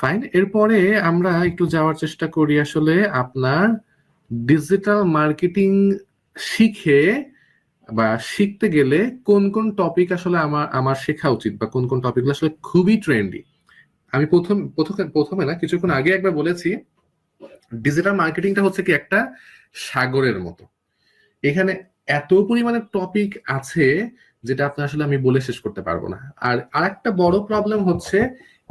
Fine এরপরে আমরা একটু যাওয়ার চেষ্টা করি আসলে আপনার ডিজিটাল মার্কেটিং শিখে বা শিখতে গেলে কোন কোন টপিক আসলে আমার আমার শেখা উচিত বা কোন কোন টপিকগুলো আসলে খুবই ট্রেন্ডি আমি প্রথম, প্রথমে না, কিছুক্ষণ আগে একবার বলেছি ডিজিটাল মার্কেটিংটা হচ্ছে কি একটা সাগরের মতো। এখানে এত পরিমাণে টপিক আছে যেটা আপনার আসলে আমি বলে শেষ করতে পারব না। আর আরেকটা বড় প্রবলেম হচ্ছে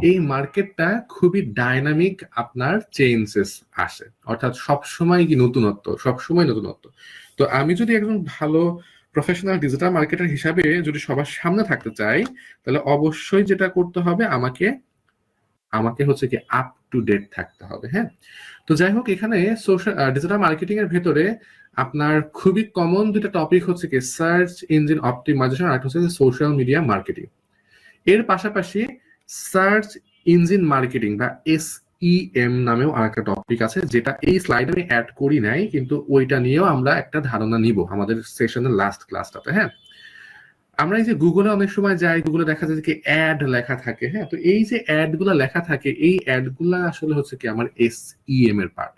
এই মার্কেটটা খুবই ডাইনামিক আপনার চেঞ্জেস আসে। অর্থাৎ সবসময় কি নতুনত্ব? সবসময় নতুনত্ব। তো আমি যদি একজন ভালো প্রফেশনাল ডিজিটাল মার্কেটার হিসাবে যদি সবার সামনে থাকতে চাই, তাহলে অবশ্যই যেটা করতে হবে আমাকে আমাকে হচ্ছে কি আপ টু ডেট থাকতে হবে হ্যাঁ? তো যাই হোক, এখানে সোশ্যাল ডিজিটাল মার্কেটিং এর ভেতরে আপনার খুবই কমন দুটা টপিক হচ্ছে কি সার্চ ইঞ্জিন অপটিমাইজেশন আর হচ্ছে সোশ্যাল মিডিয়া মার্কেটিং এর পাশাপাশি সার্চ ইঞ্জিন মার্কেটিং বা এস এম নামেও আরেকটা টপিক আছে, যেটা এই স্লাইড আমি অ্যাড করি নাই, কিন্তু ওইটা নিয়েও আমরা একটা ধারণা নিব আমাদের সেশনের লাস্ট ক্লাসটাতে হ্যাঁ? আমরা এই যে গুগলে অনেক সময় যাই গুগলে দেখা যায় যে অ্যাড লেখা থাকে হ্যাঁ? তো এই যে অ্যাডগুলা লেখা থাকে, এই অ্যাডগুলা আসলে হচ্ছে কি আমার এস এম এর পার্ট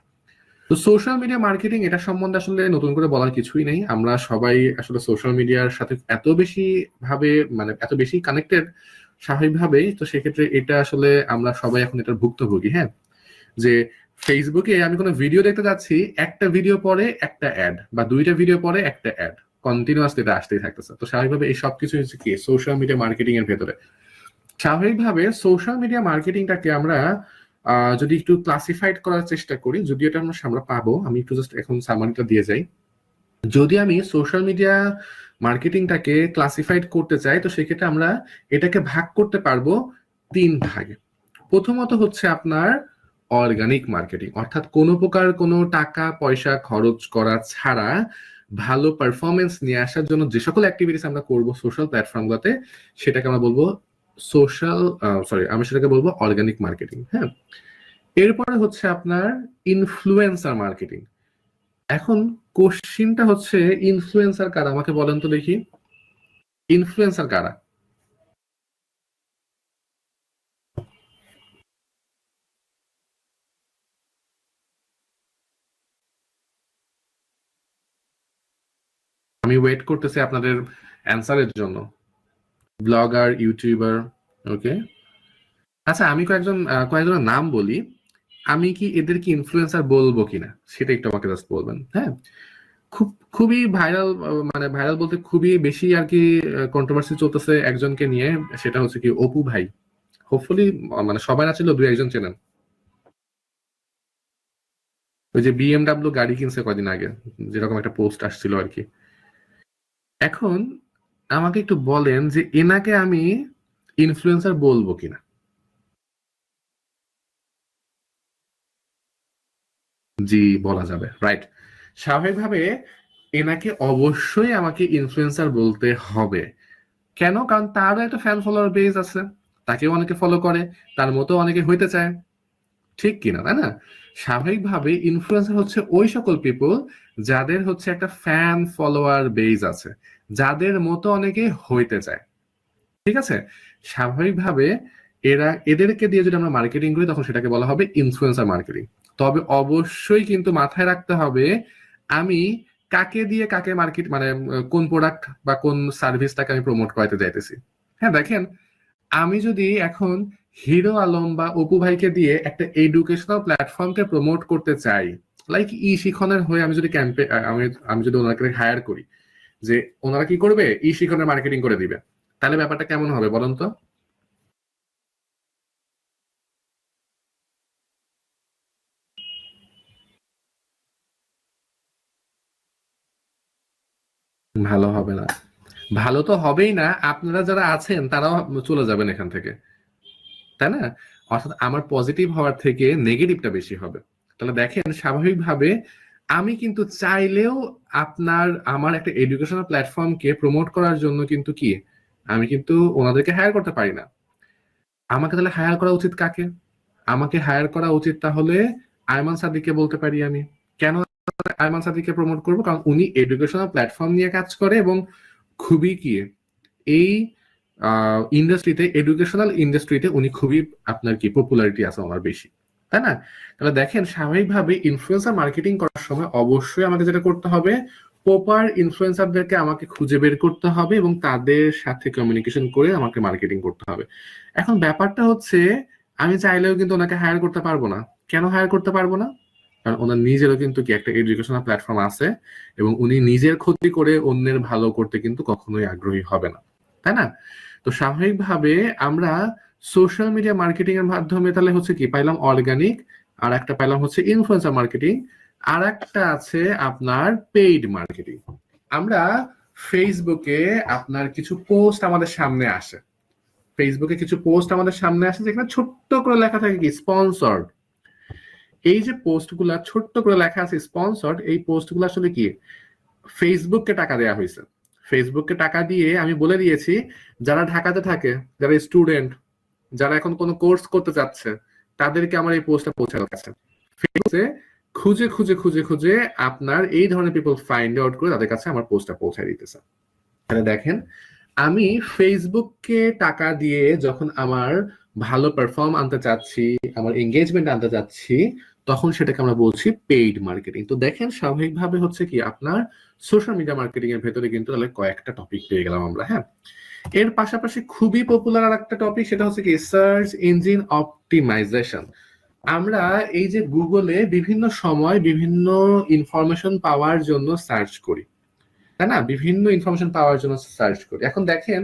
তো সোশ্যাল মিডিয়া মার্কেটিং এটা সম্বন্ধে আসলে নতুন করে বলার কিছুই নেই। আমরা সবাই আসলে সোশ্যাল মিডিয়ার সাথে এত বেশি ভাবে মানে এত বেশি কানেক্টেড স্বাভাবিকভাবেই তো সেক্ষেত্রে এটা আসলে আমরা সবাই এখন এটার ভুক্তভোগী হ্যাঁ? যে ফেসবুকে আমি কোনো ভিডিও দেখতে যাচ্ছি, একটা ভিডিও পরে একটা অ্যাড বা দুইটা ভিডিও পরে একটা অ্যাড কন্টিনিউয়াসলি এটা আসতেই থাকতেছে। তো স্বাভাবিকভাবে এই সব কিছু হচ্ছে কি? সোশ্যাল মিডিয়া মার্কেটিং এর ভেতরে। স্বাভাবিকভাবে সোশ্যাল মিডিয়া মার্কেটিংটাকে আমরা যদি একটু ক্লাসিফাইড করার চেষ্টা করি যদি এটা আমরা পাবো, আমি একটু জাস্ট এখন সামারিটা দিয়ে যাই। যদি আমি সোশ্যাল মিডিয়া মার্কেটিংটাকে ক্লাসিফাইড করতে চাই, তো সেক্ষেত্রে আমরা এটাকে ভাগ করতে পারব তিন ভাগে। প্রথমত হচ্ছে আপনার অর্গানিক মার্কেটিং অর্থাৎ কোনো প্রকার কোনো টাকা, পয়সা খরচ করা ছাড়া ভালো পারফরমেন্স নিয়ে আসার জন্য যে সকল অ্যাক্টিভিটিস আমরা করব সোশ্যাল প্ল্যাটফর্মগুলোতে সেটাকে আমরা বলব সোশ্যাল সরি আমি সেটাকে বলব অর্গানিক মার্কেটিং হ্যাঁ? এরপরে হচ্ছে আপনার ইনফ্লুয়েন্সার মার্কেটিং এখন কোশ্চিনটা হচ্ছে ইনফ্লুয়েন্সার কারা? আমাকে বলেন তো দেখি। ইনফ্লুয়েন্সার কারা? আমি ওয়েট করতেছি আপনাদের অ্যান্সারের জন্য। ব্লগার ইউটিউবার ওকে আচ্ছা আমি কয়েকজন কয়েকজনের নাম বলি। আমি কি এদেরকে ইনফ্লুয়েন্সার বলব কিনা? সেটা একটু আমাকে জাস্ট বলবেন হ্যাঁ? খুব, খুবই ভাইরাল মানে ভাইরাল বলতে খুবই বেশি আর কি কন্ট্রোভার্সি চলতেছে একজনকে নিয়ে, সেটা হচ্ছে কি অপু ভাই। হোপফুলি মানে সবাই না ছিল দুই একজন চেনেন। ওই যে বিএমডাব্লিউ গাড়ি কিনছে কদিন আগে, যেরকম একটা পোস্ট আসছিল আর কি। এখন আমাকে একটু বলেন যে এনাকে আমি ইনফ্লুয়েন্সার বলব কিনা? জি, বলা যাবে রাইট স্বাভাবিকভাবে এনাকে অবশ্যই আমাকে ইনফ্লুয়েন্সার বলতে হবে। কেন? কারণ তারও একটা ফ্যান ফলোয়ার বেস আছে, তাকেও অনেকে ফলো করে, তার মতো অনেকে হইতে চায়। ঠিক কিনা, তাই না? স্বাভাবিকভাবে ইনফ্লুয়েন্সার হচ্ছে ওই সকল পিপল যাদের হচ্ছে একটা ফ্যান ফলোয়ার বেস আছে, যাদের মতো অনেকে হইতে চায়। ঠিক আছে? স্বাভাবিকভাবে এরা, এদেরকে দিয়ে যদি আমরা মার্কেটিং করি, তখন সেটাকে বলা হবে ইনফ্লুয়েন্সার মার্কেটিং তবে অবশ্যই কিন্তু মাথায় রাখতে হবে, আমি কাকে দিয়ে কাকে মার্কেট মানে কোন প্রোডাক্ট বা কোন সার্ভিসটাকে আমি প্রমোট করাতে যাইতেছি হ্যাঁ দেখেন, আমি যদি এখন হিরো আলম বা অপু ভাইকে দিয়ে একটা এডুকেশনাল প্ল্যাটফর্মকে প্রমোট করতে চাই লাইক ই শিখনের হয়ে আমি যদি ক্যাম্পে আমি আমি যদি ওনাকে হায়ার করি, যে ওনারা কি করবে? ই শিখনের মার্কেটিং করে দিবে। তাহলে ব্যাপারটা কেমন হবে বলুন তো? ভালো হবে না। ভালো তো হবেই না, আপনারা যারা আছেন তারাও চলে যাবেন এখান থেকে। তাই না? অর্থাৎ আমার পজিটিভ হওয়ার থেকে নেগেটিভটা বেশি হবে। তাহলে দেখেন, স্বাভাবিকভাবে আমি কিন্তু চাইলেও আপনার, আমার একটা এডুকেশনাল প্ল্যাটফর্মকে প্রমোট করার জন্য কিন্তু কি? আমি কিন্তু ওনাদেরকে হায়ার করতে পারি না। আমাকে তাহলে হায়ার করা উচিত কাকে? আমাকে হায়ার করা উচিত তাহলে আয়মান সাদিককে বলতে পারি আমি। কেন আয়মান সাদিককে প্রমোট করব, কারণ উনি এডুকেশনাল প্ল্যাটফর্ম নিয়ে কাজ করে এবং খুবই কি, এই ইন্ডাস্ট্রিতে এডুকেশনাল ইন্ডাস্ট্রিতে উনি খুবই আপনার কি পপুলারিটি আছে ওনার বেশি, তাই না? তাহলে দেখেন, স্বাভাবিকভাবে ইনফ্লুয়েন্সার মার্কেটিং করার সময় অবশ্যই আমাকে যেটা করতে হবে প্রপার ইনফ্লুয়েন্সারদেরকে আমাকে খুঁজে বের করতে হবে এবং তাদের সাথে কমিউনিকেশন করে আমাকে মার্কেটিং করতে হবে। এখন ব্যাপারটা হচ্ছে, আমি চাইলেও কিন্তু ওনাকে হায়ার করতে পারব না। কেন হায়ার করতে পারব না? কারণ ওনার নিজেরও কিন্তু কি একটা এডুকেশনাল প্ল্যাটফর্ম আছে এবং উনি নিজের ক্ষতি করে অন্যের ভালো করতে কিন্তু কখনোই আগ্রহী হবে না, তাই না? তো স্বাভাবিকভাবে আমরা সোশ্যাল মিডিয়া মার্কেটিং এর মাধ্যমে তাহলে হচ্ছে কি পাইলাম অর্গানিক আর একটা পাইলাম হচ্ছে ইনফ্লুয়েন্সার মার্কেটিং আর একটা আছে আপনার পেইড মার্কেটিং আমরা ফেসবুকে আপনার কিছু পোস্ট আমাদের সামনে আসে। ফেসবুকে কিছু পোস্ট আমাদের সামনে আসে যেখানে ছোট্ট করে লেখা থাকে কি স্পন্সর্ড এই যে পোস্টগুলা ছোট্ট করে লেখা আছে স্পন্সর্ড এই পোস্টগুলো আসলে কি? ফেসবুককে টাকা দেওয়া হয়েছে। ফেসবুককে টাকা দিয়ে আমি বলে দিয়েছি, যারা ঢাকাতে থাকে, যারা স্টুডেন্ট যারা এখন কোনো কোর্স করতে চাচ্ছে, তাদেরকে আমার এই পোস্টটা পৌঁছানো গেছে ফেসবুকে খুঁজে খুঁজে খুঁজে খুঁজে আপনার এই ধরনের পিপল ফাইন্ড আউট করে তাদের কাছে আমার পোস্টটা পৌঁছায় দিতেছে। তাহলে দেখেন, আমি ফেসবুককে টাকা দিয়ে যখন আমার ভালো পারফর্ম আনতে চাচ্ছি, আমার এঙ্গেজমেন্ট আনতে চাচ্ছি তখন সেটাকে আমরা বলছি পেইড মার্কেটিং তো দেখেন, স্বাভাবিকভাবে হচ্ছে কি, আপনার সোশ্যাল মিডিয়া মার্কেটিং এর ভেতরে কিন্তু তাহলে কয়েকটা টপিক পেয়ে গেলাম আমরা হ্যাঁ? এর পাশাপাশি খুবই পপুলার আর একটা টপিক সেটা হচ্ছে কি সার্চ ইঞ্জিন অপটিমাইজেশন আমরা এই যে গুগলে বিভিন্ন সময় বিভিন্ন ইনফরমেশন পাওয়ার জন্য সার্চ করি, তাই না? বিভিন্ন ইনফরমেশন পাওয়ার জন্য সার্চ করি। এখন দেখেন,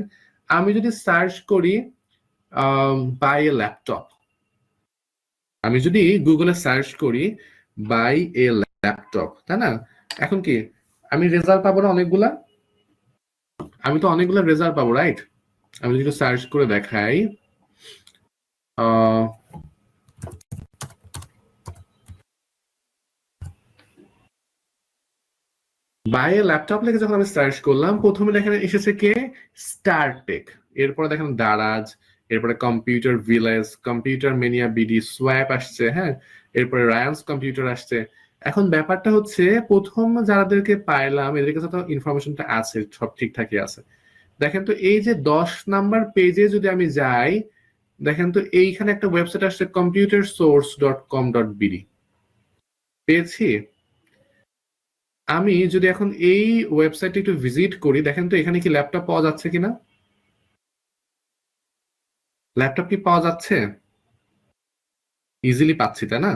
আমি যদি সার্চ করি বাই এ ল্যাপটপ আমি যদি গুগলে সার্চ করি বাই এ ল্যাপটপ তাই না? এখন কি, আমি রেজাল্ট পাবো না অনেকগুলা? আমি তো অনেকগুলো রেজাল্ট পাবো রাইট আমি যদি সার্চ করে দেখাই বাই ল্যাপটপ লিখে যখন আমি সার্চ করলাম, প্রথমে দেখেন এসেছে কে? স্টারটেক এরপরে দেখেন দারাজ এরপরে computer village computer mania BD swap আসছে হ্যাঁ? এরপরে রায়ান্স কম্পিউটার আসছে। এখন ব্যাপারটা হচ্ছে, প্রথম যাদেরকে পাইলাম এদের কাছে তো ইনফরমেশনটা আছে, সব ঠিকঠাকই আছে। দেখেন তো, এই যে দশ নাম্বার পেজে যদি আমি যাই, দেখেন তো, এইখানে একটা ওয়েবসাইট আসছে computer source dot com dot BD পেয়েছি? আমি যদি এখন এই ওয়েবসাইটে একটু ভিজিট করি, দেখেন তো, এখানে কি ল্যাপটপ পাওয়া যাচ্ছে কিনা? ল্যাপটপ কি পাওয়া যাচ্ছে? ইজিলি পাচ্ছি, তাই না?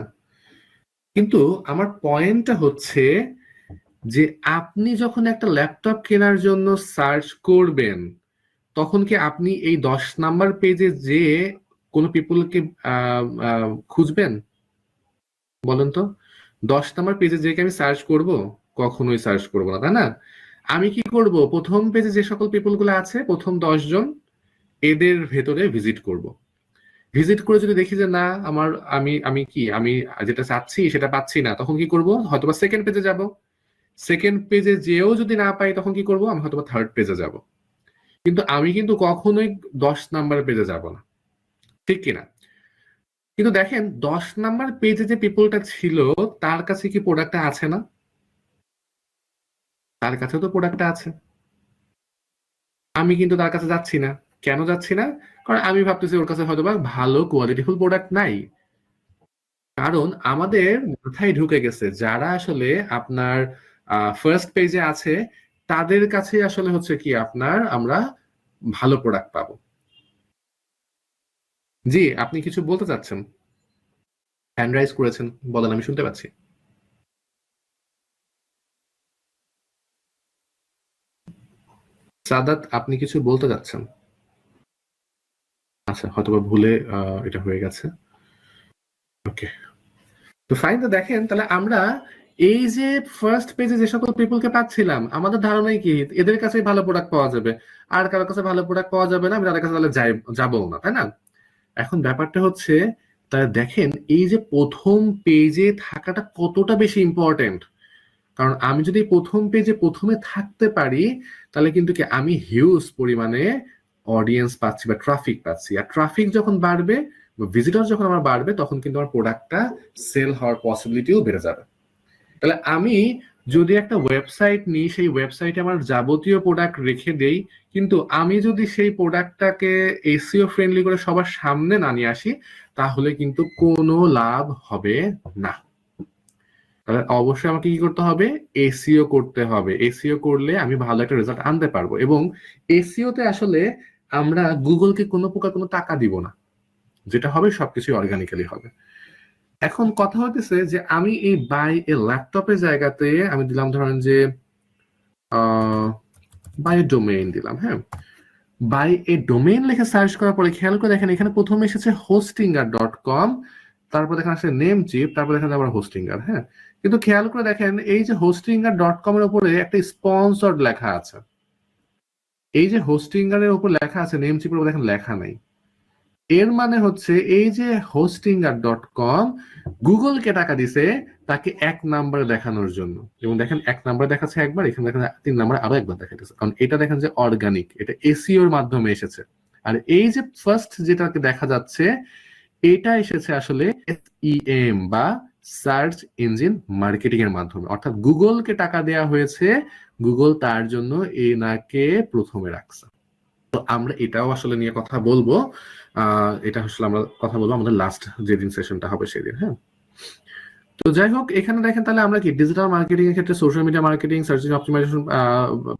কিন্তু আমার পয়েন্টটা হচ্ছে যে আপনি যখন একটা ল্যাপটপ কেনার জন্য সার্চ করবেন, তখন কি আপনি এই দশ নাম্বার পেজে যে কোনো পিপলকে খুঁজবেন? বলেন তো। দশ নাম্বার পেজে যে আমি সার্চ করব? কখনোই সার্চ করব না, তাই না? আমি কি করব? প্রথম পেজে যে সকল পিপলগুলো আছে, প্রথম দশ জন এদের ভেতরে ভিজিট করব। ভিজিট করে যদি দেখি যে না, আমার, আমি আমি কি, আমি যেটা চাচ্ছি সেটা পাচ্ছি না, তখন কি করব? হয়তো বা সেকেন্ড পেজে যাব। সেকেন্ড পেজে যেও যদি না পাই, তখন কি করব? আমি হয়তো বা থার্ড পেজে যাব। কিন্তু আমি কিন্তু কখনোই দশ নাম্বার পেজে যাব না। ঠিক কিনা কিন্তু দেখেন, দশ নাম্বার পেজে যে পিপলটা ছিল, তার কাছে কি প্রোডাক্টটা আছে না? তার কাছে তো প্রোডাক্টটা আছে। আমি কিন্তু তার কাছে যাচ্ছি না। কেন যাচ্ছি না? কারণ আমি ভাবতেছি ওর কাছে হয়তো বা ভালো কোয়ালিটিফুল প্রোডাক্ট নাই। কারণ আমাদের মাথায় ঢুকে গেছে, যারা আসলে আপনার ফার্স্ট পেজে আছে, তাদের কাছে আসলে হচ্ছে কি আপনার আমরা ভালো প্রোডাক্ট পাবো। জি, আপনি কিছু বলতে চাচ্ছেন? হ্যান্ড রাইজ করেছেন, বলেন, আমি শুনতে পাচ্ছি। সাদাত, আপনি কিছু বলতে যাচ্ছেন আচ্ছা ভুলে এটা হয়ে গেছে। ওকে। তো ফাইন, তো দেখেন, তাহলে আমরা এই যে ফার্স্ট পেজে যে সকল পিপলকে পাচ্ছিলাম, আমাদের ধারণাই কি, এদের কাছে ভালো প্রোডাক্ট পাওয়া যাবে। আর কারোর কাছে ভালো প্রোডাক্ট পাওয়া যাবে না, আমি তাদের কাছে তাহলে যাব না, তাই না? এখন ব্যাপারটা হচ্ছে, তাহলে দেখেন, এই যে প্রথম পেজে থাকাটা কতটা বেশি ইম্পর্টেন্ট কারণ আমি যদি প্রথম পেজে প্রথমে থাকতে পারি, তাহলে কিন্তু কি, আমি হিউজ পরিমাণে অডিয়েন্স পাচ্ছি বা ট্রাফিক পাচ্ছি। আর ট্রাফিক যখন বাড়বে ভিজিটর যখন আমার বাড়বে, তখন কিন্তু আমার প্রোডাক্টটা সেল হওয়ার পসিবিলিটিও বেড়ে যাবে। তাহলে আমি যদি একটা ওয়েবসাইট নিই, সেই ওয়েবসাইটে আমার যাবতীয় প্রোডাক্ট রেখে দেই, কিন্তু আমি যদি সেই প্রোডাক্টটাকে এসিও ফ্রেন্ডলি করে সবার সামনে না নিয়ে আসি, তাহলে কিন্তু কোনো লাভ হবে না। তাহলে অবশ্যই আমাকে কি করতে হবে? এসিও করতে হবে। এসিও করলে আমি ভালো একটা রেজাল্ট আনতে পারব। এবং এসিওতে আসলে আমরা গুগলকে কোনো প্রকার কোনো টাকা দিব না। যেটা হবে সবকিছু অর্গানিক্যালি হবে। এখন কথা হতেছে যে আমি এই বাই এ ল্যাপটপের জায়গাতে আমি দিলাম ধরেন যে বাই এ ডোমেইন দিলাম হ্যাঁ? বাই এ ডোমেইন লিখে সার্চ করার পরে খেয়াল করে দেখেন এখানে প্রথমে এসেছে হোস্টিঙ্গার ডট কম তারপর দেখেন আসলে নেম চিপ তারপর দেখেন আবার হোস্টিঙ্গার হ্যাঁ? কিন্তু খেয়াল করে দেখেন এই যে হোস্টিঙ্গার ডট কম এর উপরে একটা স্পন্সর্ড লেখা আছে। এই যে হোস্টিঙ্গার এর উপর লেখা আছে নেম চিপের উপর দেখেন লেখা নাই। এর মানে হচ্ছে এই যে হোস্টিঙ্গার ডট কম গুগলকে টাকা দিছে তাকে এক নাম্বারে দেখানোর জন্য। এবং দেখেন, এক নাম্বার দেখাচ্ছে একবার, এখানে দেখেন তিন নাম্বার আরও একবার দেখাচ্ছে কারণ এটা দেখেন যে অর্গানিক এটা এসিওর মাধ্যমে এসেছে। আর এই যে ফার্স্ট যেটাকে দেখা যাচ্ছে, এটা এসেছে আসলে এম বা সার্চ ইঞ্জিন মার্কেটিং এর মাধ্যমে। অর্থাৎ গুগলকে টাকা দেয়া হয়েছে, গুগল তার জন্য এনাকে প্রথমে রাখছে। তো আমরা এটাও আসলে নিয়ে কথা বলব। এটা আসলে আমরা কথা বলব আমাদের লাস্ট যেদিন সেশনটা হবে সেদিন হ্যাঁ? তো যাই হোক, এখানে দেখেন তাহলে আমরা কি ডিজিটাল মার্কেটিং এর ক্ষেত্রে social media marketing search engine optimization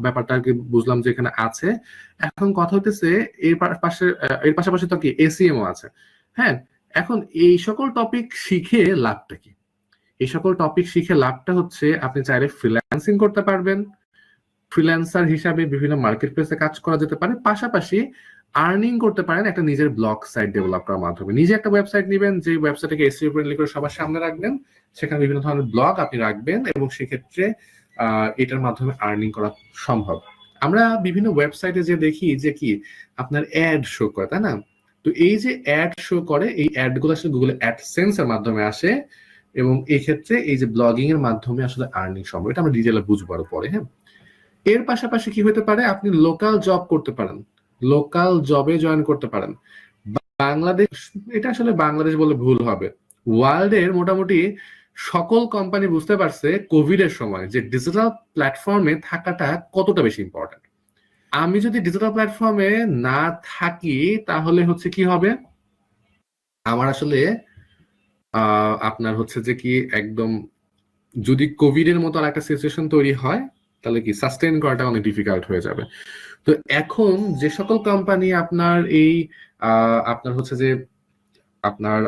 ব্যাপারটা আর কি বুঝলাম যে এখানে আছে। এখন কথা হতেছে এর পাশে এর পাশাপাশি তো কি এসিএমও আছে হ্যাঁ? এখন এই সকল টপিক শিখে লাভটা কি? এই সকল টপিক শিখে লাভটা হচ্ছে আপনি চাইলে ফ্রিল্যান্সিং করতে পারবেন। ফ্রিল্যান্সার হিসাবে বিভিন্ন মার্কেট প্লেসে কাজ করা যেতে পারে। পাশাপাশি আর্নিং করতে পারেন একটা নিজের ব্লগ সাইট ডেভেলপ করার মাধ্যমে। নিজে একটা ওয়েবসাইট নেবেন, যে ওয়েবসাইটকে এসিও ফ্রেন্ডলি করে সবার সামনে রাখবেন, সেখানে বিভিন্ন ধরনের ব্লগ আপনি রাখবেন এবং সেক্ষেত্রে এটার মাধ্যমে আর্নিং করা সম্ভব। আমরা বিভিন্ন ওয়েবসাইটে যে দেখি যে কি, আপনার অ্যাড শো করে, তাই না? তো এই যে অ্যাড শো করে, এই অ্যাডগুলো আসলে গুগল অ্যাডসেন্স এর মাধ্যমে আসে এবং এই ক্ষেত্রে এই যে ব্লগিং এর মাধ্যমে আসলে আর্নিং সম্ভব। এটা আমরা ডিটেলে বুঝব আরও পরে হ্যাঁ? এর পাশাপাশি কি হতে পারে? আপনি লোকাল জব করতে পারেন। লোকাল জবে জয়েন করতে পারেন। বাংলাদেশ, এটা আসলে বাংলাদেশ বলে ভুল হবে। ওয়ার্ল্ডের মোটামুটি সকল কোম্পানি বুঝতে পারছে কোভিড এর সময় যে ডিজিটাল প্ল্যাটফর্মে থাকাটা কতটা বেশি ইম্পর্টেন্ট আমি যদি ডিজিটাল প্ল্যাটফর্মে না থাকি, তাহলে হচ্ছে কি হবে? আমার আসলে আপনার হচ্ছে যে কি একদম যদি কোভিড এর মতো একটা সিচুয়েশন তৈরি হয়, তাহলে কি সাস্টেন করাটা অনেক ডিফিকাল্ট হয়ে যাবে। তো এখন যে সকল কোম্পানি আপনার এই আপনার হচ্ছে যে, আপনার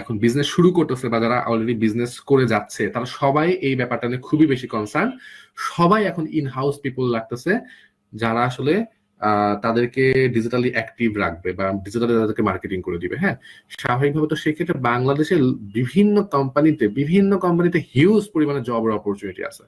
এখন বিজনেস শুরু করতেছে বা যারা অলরেডি বিজনেস করে যাচ্ছে, তারা সবাই এই ব্যাপারটা নিয়ে খুবই বেশি কনসার্ন সবাই এখন ইন হাউস পিপল লাগতেছে। যারা আসলে তাদেরকে ডিজিটালি অ্যাক্টিভ রাখবে বা ডিজিটালি তাদেরকে মার্কেটিং করে দিবে হ্যাঁ? স্বাভাবিকভাবে তো সেক্ষেত্রে বাংলাদেশের বিভিন্ন কোম্পানিতে বিভিন্ন কোম্পানিতে হিউজ পরিমাণে জবের অপরচুনিটি আছে।